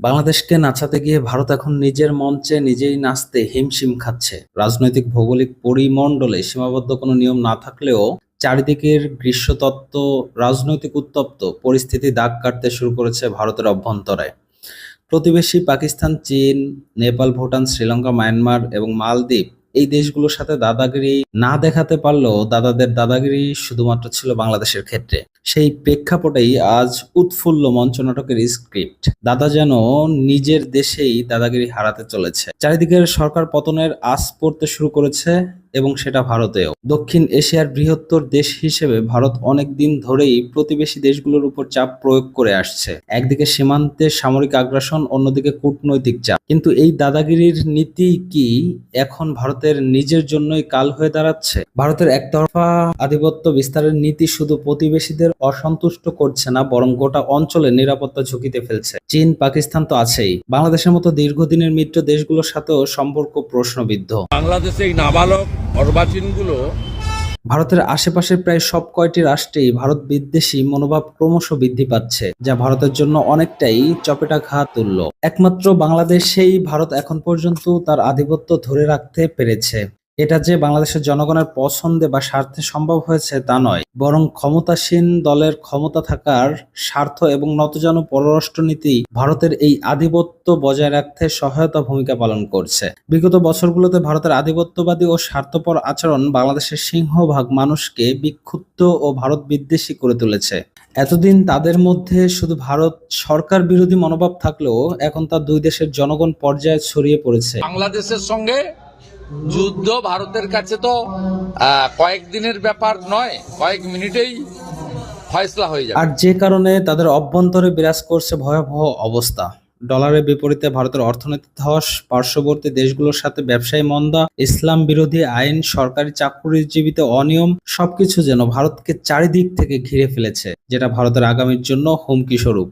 বাংলাদেশকে নাচাতে গিয়ে ভারত এখন নিজের মঞ্চে নিজেই নাচতে হিমশিম খাচ্ছে। রাজনৈতিক ভৌগোলিক পরিমণ্ডলে সীমাবদ্ধ কোনো নিয়ম না থাকলেও চারিদিকের গ্রীষ্মতত্ত্ব, রাজনৈতিক উত্তপ্ত পরিস্থিতি দাগ কাটতে শুরু করেছে ভারতের অভ্যন্তরে। প্রতিবেশী পাকিস্তান, চীন, নেপাল, ভুটান, শ্রীলঙ্কা, মায়ানমার এবং মালদ্বীপ এই দেশগুলোর সাথে দাদাগিরি না দেখাতে পারলেও দাদাদের দাদাগিরি শুধুমাত্র ছিল বাংলাদেশের ক্ষেত্রে। সেই প্রেক্ষাপটেই আজ উৎফুল্ল মঞ্চনাটকের স্ক্রিপ্ট। দাদা যেন নিজের দেশেই দাদাগিরি হারাতে চলেছে। চারিদিকের সরকার পতনের আস পড়তে শুরু করেছে এবং সেটা ভারতেও। দক্ষিণ এশিয়ার বৃহত্তর দেশ হিসেবে ভারত অনেক দিন ধরেই প্রতিবেশী দেশগুলোর উপর চাপ প্রয়োগ করে আসছে। একদিকে সীমান্তে সামরিক আগ্রাসন, অন্যদিকে কূটনৈতিক চাপ। কিন্তু এই দাদাগিরির নীতি কি এখন ভারতের নিজের জন্যই কাল হয়ে দাঁড়াচ্ছে? ভারতের একতরফা আধিপত্য বিস্তারের নীতি শুধু প্রতিবেশীদের অসন্তুষ্ট করছে না, বরং গোটা অঞ্চলে নিরাপত্তা ঝুঁকিতে ফেলছে। চীন, পাকিস্তান তো আছেই। বাংলাদেশের মতো দীর্ঘদিনের মিত্র দেশগুলোর সাথেও সম্পর্ক প্রশ্নবিদ্ধ। বাংলাদেশে এই নাবালক অর্বাচীনগুলো ভারতের আশেপাশের প্রায় সব কয়টি রাষ্ট্রেই ভারত বিদ্বেষী মনোভাব ক্রমশ বৃদ্ধি পাচ্ছে, যা ভারতের জন্য অনেকটাই চপেটা চপেটাঘাত তুলল একমাত্র বাংলাদেশেই ভারত এখন পর্যন্ত তার আধিপত্য ধরে রাখতে পেরেছে। এটা যে বাংলাদেশের জনগণের পছন্দে বা স্বার্থে সম্ভব হয়েছে তা নয়, বরং ক্ষমতাসীন দলের ক্ষমতা থাকার স্বার্থ এবং নতজানু পররাষ্ট্রনীতি ভারতের এই আধিপত্য বজায় রাখতে সহায়তা ভূমিকা পালন করছে। বিগত বছরগুলোতে ভারতের আধিপত্যবাদী ও স্বার্থপর আচরণ বাংলাদেশের সিংহভাগ মানুষকে বিক্ষুব্ধ ও ভারত বিদ্বেষী করে তুলেছে। এতদিন তাদের মধ্যে শুধু ভারত সরকার বিরোধী মনোভাব থাকলেও এখন তা দুই দেশের জনগণ পর্যায়ে ছড়িয়ে পড়েছে। বাংলাদেশের সঙ্গে যুদ্ধ ভারতের কাছে তো কয়েকদিনের ব্যাপার নয়, কয়েক মিনিটেই ফয়সলা হয়ে যাবে। আর যে কারণে তাদের অভ্যন্তরে বিরাজ করছে ভয়াবহ অবস্থা। ডলারের বিপরীতে ভারতের অর্থনৈতিক ধস, পার্শ্ববর্তী দেশগুলোর সাথে ব্যবসায়ী মন্দা, ইসলাম বিরোধী আইন, সরকারি চাকরিজীবীতে অনিয়ম, সবকিছু যেন ভারতকে চারিদিক থেকে ঘিরে ফেলেছে, যেটা ভারতের আগামীর জন্য হুমকি স্বরূপ।